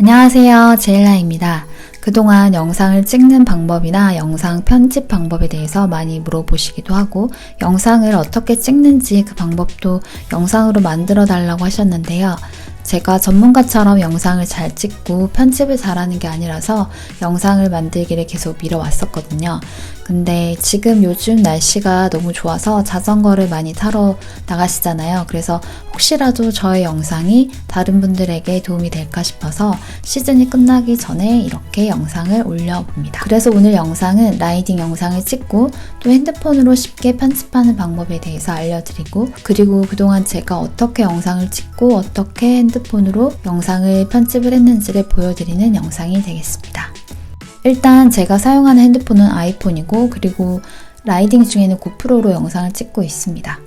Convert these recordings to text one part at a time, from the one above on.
안녕하세요. 제일라입니다. 그동안 영상을 찍는 방법이나 영상 편집 방법에 대해서 많이 물어보시기도 하고 영상을 어떻게 찍는지 그 방법도 영상으로 만들어 달라고 하셨는데요. 제가 전문가처럼 영상을 잘 찍고 편집을 잘하는 게 아니라서 영상을 만들기를 계속 미뤄왔었거든요. 근데 지금 요즘 날씨가 너무 좋아서 자전거를 많이 타러 나가시잖아요. 그래서 혹시라도 저의 영상이 다른 분들에게 도움이 될까 싶어서 시즌이 끝나기 전에 이렇게 영상을 올려봅니다. 그래서 오늘 영상은 라이딩 영상을 찍고 또 핸드폰으로 쉽게 편집하는 방법에 대해서 알려드리고 그리고 그동안 제가 어떻게 영상을 찍고 어떻게 핸드폰으로 영상을 편집을 했는지를 보여드리는 영상이 되겠습니다. 일단 제가 사용하는 핸드폰은 아이폰이고 그리고 라이딩 중에는 고프로로 영상을 찍고 있습니다.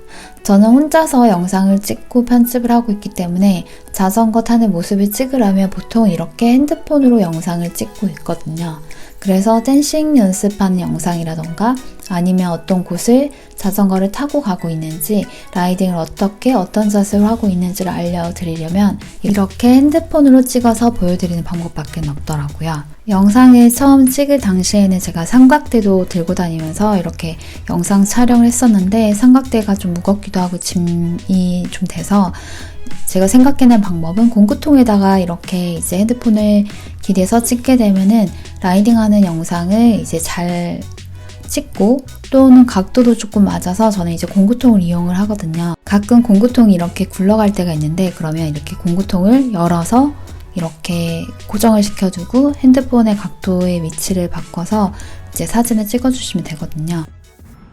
저는 혼자서 영상을 찍고 편집을 하고 있기 때문에 자전거 타는 모습을 찍으려면 보통 이렇게 핸드폰으로 영상을 찍고 있거든요. 그래서 댄싱 연습하는 영상이라던가 아니면 어떤 곳을 자전거를 타고 가고 있는지 라이딩을 어떻게 어떤 자세로 하고 있는지를 알려드리려면 이렇게 핸드폰으로 찍어서 보여드리는 방법밖에 없더라고요. 영상을 처음 찍을 당시에는 제가 삼각대도 들고 다니면서 이렇게 영상 촬영을 했었는데 삼각대가 좀 무겁기도 하고 짐이 좀 돼서 제가 생각해낸 방법은 공구통에다가 이렇게 이제 핸드폰을 기대서 찍게 되면은 라이딩하는 영상을 이제 잘 찍고 또는 각도도 조금 맞아서 저는 이제 공구통을 이용을 하거든요. 가끔 공구통이 이렇게 굴러갈 때가 있는데 그러면 이렇게 공구통을 열어서 이렇게 고정을 시켜두고 핸드폰의 각도의 위치를 바꿔서 이제 사진을 찍어주시면 되거든요.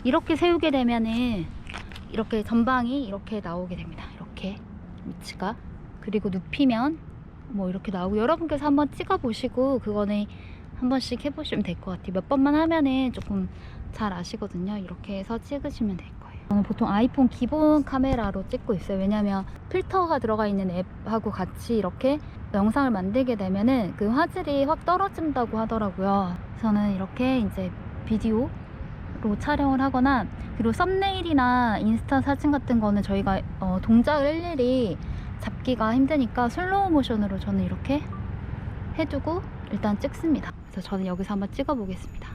이렇게 세우게 되면은 이렇게 전방이 이렇게 나오게 됩니다. 이렇게 위치가 그리고 눕히면 뭐 이렇게 나오고 여러분께서 한번 찍어 보시고 그거는 한 번씩 해보시면 될 것 같아요. 몇 번만 하면은 조금 잘 아시거든요. 이렇게 해서 찍으시면 될 거예요. 저는 보통 아이폰 기본 카메라로 찍고 있어요. 왜냐면 필터가 들어가 있는 앱하고 같이 이렇게 영상을 만들게 되면은 그 화질이 확 떨어진다고 하더라고요. 저는 이렇게 이제 비디오 로 촬영을 하거나 그리고 썸네일이나 인스타 사진 같은 거는 저희가 어, 동작을 일일이 잡기가 힘드니까 슬로우 모션으로 저는 이렇게 해두고 일단 찍습니다. 그래서 저는 여기서 한번 찍어 보겠습니다.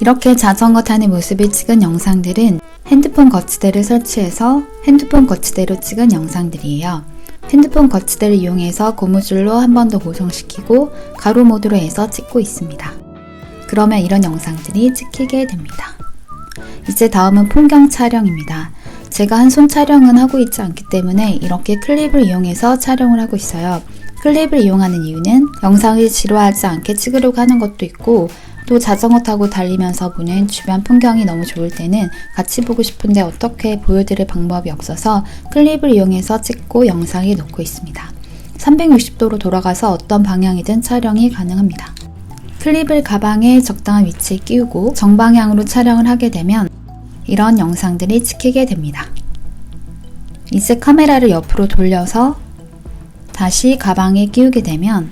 이렇게 자전거 타는 모습을 찍은 영상들은 핸드폰 거치대를 설치해서 핸드폰 거치대로 찍은 영상들이에요. 핸드폰 거치대를 이용해서 고무줄로 한 번 더 고정시키고 가로 모드로 해서 찍고 있습니다. 그러면 이런 영상들이 찍히게 됩니다. 이제 다음은 풍경 촬영입니다. 제가 한 손 촬영은 하고 있지 않기 때문에 이렇게 클립을 이용해서 촬영을 하고 있어요. 클립을 이용하는 이유는 영상을 지루하지 않게 찍으려고 하는 것도 있고 또 자전거 타고 달리면서 보는 주변 풍경이 너무 좋을 때는 같이 보고 싶은데 어떻게 보여드릴 방법이 없어서 클립을 이용해서 찍고 영상에 놓고 있습니다. 360도로 돌아가서 어떤 방향이든 촬영이 가능합니다. 클립을 가방에 적당한 위치에 끼우고 정방향으로 촬영을 하게 되면 이런 영상들이 찍히게 됩니다. 이제 카메라를 옆으로 돌려서 다시 가방에 끼우게 되면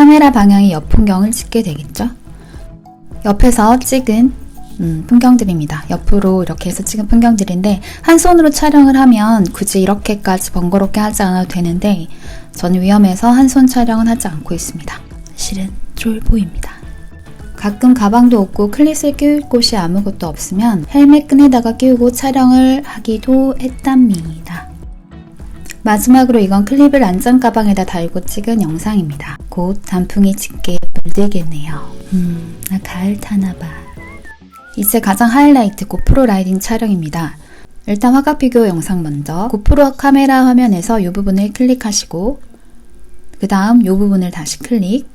카메라 방향이 옆 풍경을 찍게 되겠죠? 옆에서 찍은 음, 풍경들입니다. 옆으로 이렇게 해서 찍은 풍경들인데 한 손으로 촬영을 하면 굳이 이렇게까지 번거롭게 하지 않아도 되는데 저는 위험해서 한 손 촬영은 하지 않고 있습니다. 실은 쫄보입니다. 가끔 가방도 없고 클릿을 끼울 곳이 아무것도 없으면 헬멧 끈에다가 끼우고 촬영을 하기도 했답니다. 마지막으로 이건 클립을 안전 가방에다 달고 찍은 영상입니다. 곧 단풍이 짙게 물들겠네요. 음, 나 가을 타나봐. 이제 가장 하이라이트 고프로 라이딩 촬영입니다. 일단 화각 비교 영상 먼저 고프로 카메라 화면에서 이 부분을 클릭하시고 그 다음 이 부분을 다시 클릭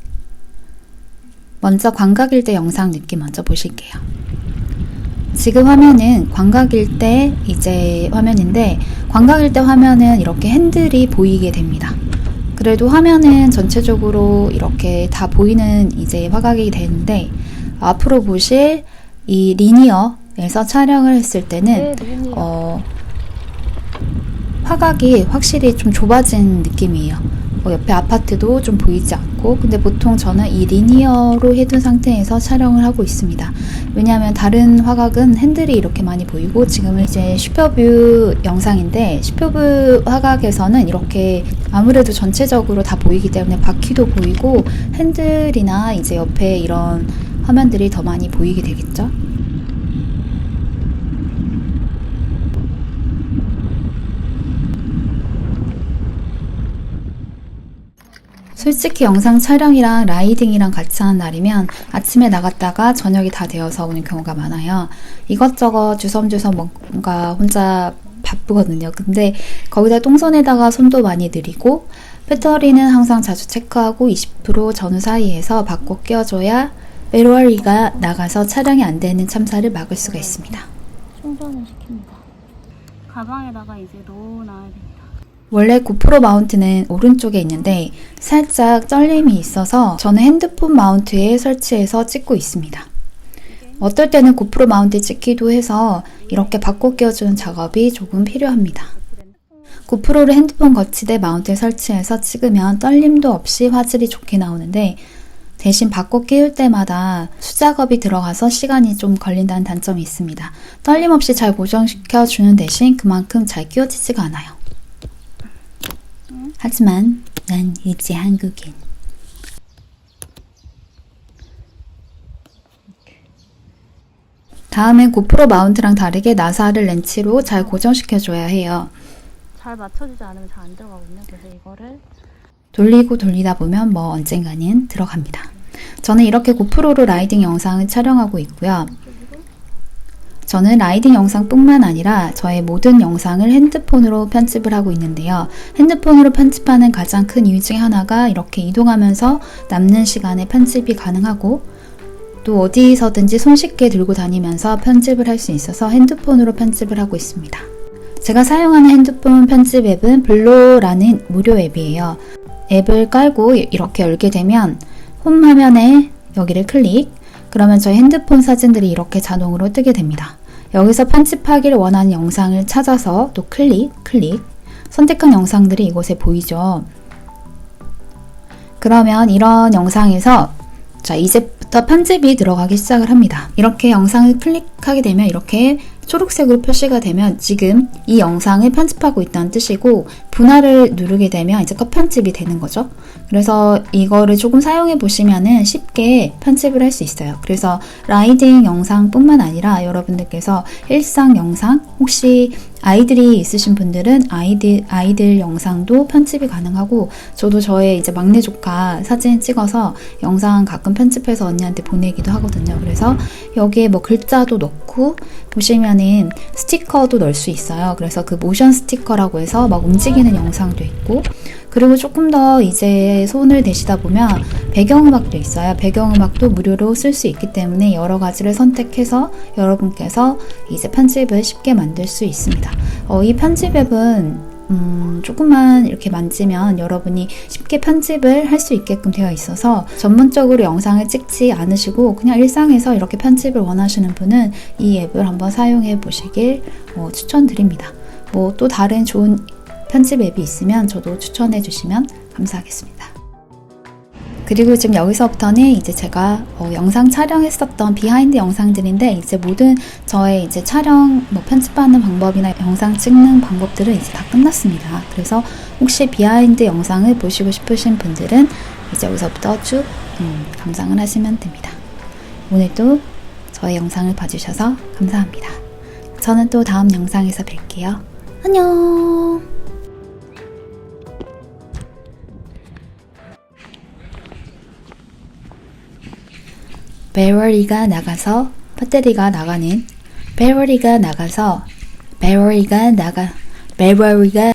먼저 광각일 때 영상 느낌 먼저 보실게요. 지금 화면은 광각일 때 이제 화면인데 광각일 때 화면은 이렇게 핸들이 보이게 됩니다. 그래도 화면은 전체적으로 이렇게 다 보이는 이제 화각이 되는데 앞으로 보실 이 리니어에서 촬영을 했을 때는 어, 화각이 확실히 좀 좁아진 느낌이에요. 어, 옆에 아파트도 좀 보이지 않고 근데 보통 저는 이 리니어로 해둔 상태에서 촬영을 하고 있습니다. 왜냐하면 다른 화각은 핸들이 이렇게 많이 보이고 지금은 이제 슈퍼뷰 영상인데 슈퍼뷰 화각에서는 이렇게 아무래도 전체적으로 다 보이기 때문에 바퀴도 보이고 핸들이나 이제 옆에 이런 화면들이 더 많이 보이게 되겠죠. 솔직히 영상 촬영이랑 라이딩이랑 같이 하는 날이면 아침에 나갔다가 저녁이 다 되어서 오는 경우가 많아요. 이것저것 주섬주섬 뭔가 혼자 바쁘거든요. 근데 거기다 똥손에다가 손도 많이 들이고 배터리는 항상 자주 체크하고 20% 전후 사이에서 바꿔 끼워줘야 배터리가 나가서 촬영이 안 되는 참사를 막을 수가 있습니다. 충전을 시킵니다. 가방에다가 이제 넣어놔야 됩니다. 원래 고프로 마운트는 오른쪽에 있는데 살짝 쩔림이 있어서 저는 핸드폰 마운트에 설치해서 찍고 있습니다. 어떨 때는 고프로 마운트에 찍기도 해서 이렇게 바꿔 끼워주는 작업이 조금 필요합니다. 고프로를 핸드폰 거치대 마운트에 설치해서 찍으면 떨림도 없이 화질이 좋게 나오는데 대신 바꿔 끼울 때마다 수작업이 들어가서 시간이 좀 걸린다는 단점이 있습니다. 떨림 없이 잘 고정시켜 주는 대신 그만큼 잘 끼워지지가 않아요. 하지만 난 일제 한국인. 다음엔 고프로 마운트랑 다르게 나사를 렌치로 잘 고정시켜줘야 해요. 잘 맞춰지지 않으면 잘 안 들어가거든요. 그래서 이거를 돌리고 돌리다 보면 뭐 언젠가는 들어갑니다. 저는 이렇게 고프로로 라이딩 영상을 촬영하고 있고요. 저는 라이딩 영상뿐만 아니라 저의 모든 영상을 핸드폰으로 편집을 하고 있는데요. 핸드폰으로 편집하는 가장 큰 이유 중에 하나가 이렇게 이동하면서 남는 시간에 편집이 가능하고 또 어디서든지 손쉽게 들고 다니면서 편집을 할 수 있어서 핸드폰으로 편집을 하고 있습니다. 제가 사용하는 핸드폰 편집 앱은 블로라는 무료 앱이에요. 앱을 깔고 이렇게 열게 되면 홈 화면에 여기를 클릭 그러면 저희 핸드폰 사진들이 이렇게 자동으로 뜨게 됩니다. 여기서 편집하기를 원하는 영상을 찾아서 또 클릭, 클릭 선택한 영상들이 이곳에 보이죠. 그러면 이런 영상에서 자 이제 부터 편집이 들어가기 시작을 합니다. 이렇게 영상을 클릭하게 되면 이렇게 초록색으로 표시가 되면 지금 이 영상을 편집하고 있다는 뜻이고 분할을 누르게 되면 이제 컷 편집이 되는 거죠. 그래서 이거를 조금 사용해 보시면은 쉽게 편집을 할 수 있어요. 그래서 라이딩 영상뿐만 아니라 여러분들께서 일상 영상 혹시 아이들이 있으신 분들은 아이들 아이들 영상도 편집이 가능하고 저도 저의 이제 막내 조카 사진 찍어서 영상 가끔 편집해서 언니한테 보내기도 하거든요. 그래서 여기에 뭐 글자도 넣고 보시면은 스티커도 넣을 수 있어요. 그래서 그 모션 스티커라고 해서 막 움직이는 영상도 있고 그리고 조금 더 이제 손을 대시다 보면 배경음악도 있어요. 배경음악도 무료로 쓸 수 있기 때문에 여러 가지를 선택해서 여러분께서 이제 편집을 쉽게 만들 수 있습니다. 어, 이 편집 앱은 음, 조금만 이렇게 만지면 여러분이 쉽게 편집을 할 수 있게끔 되어 있어서 전문적으로 영상을 찍지 않으시고 그냥 일상에서 이렇게 편집을 원하시는 분은 이 앱을 한번 사용해 보시길 어, 추천드립니다. 뭐 또 다른 좋은 편집 앱이 있으면 저도 추천해 주시면 감사하겠습니다. 그리고 지금 여기서부터는 이제 제가 어, 영상 촬영했었던 비하인드 영상들인데 이제 모든 저의 이제 촬영 뭐 편집하는 방법이나 영상 찍는 방법들은 이제 다 끝났습니다. 그래서 혹시 비하인드 영상을 보시고 싶으신 분들은 이제 여기서부터 쭉 음, 감상을 하시면 됩니다. 오늘도 저의 영상을 봐주셔서 감사합니다. 저는 또 다음 영상에서 뵐게요. 안녕! 배터리가 나가서 배터리가 나가는 배터리가 나가서 배터리가 나가 배터리가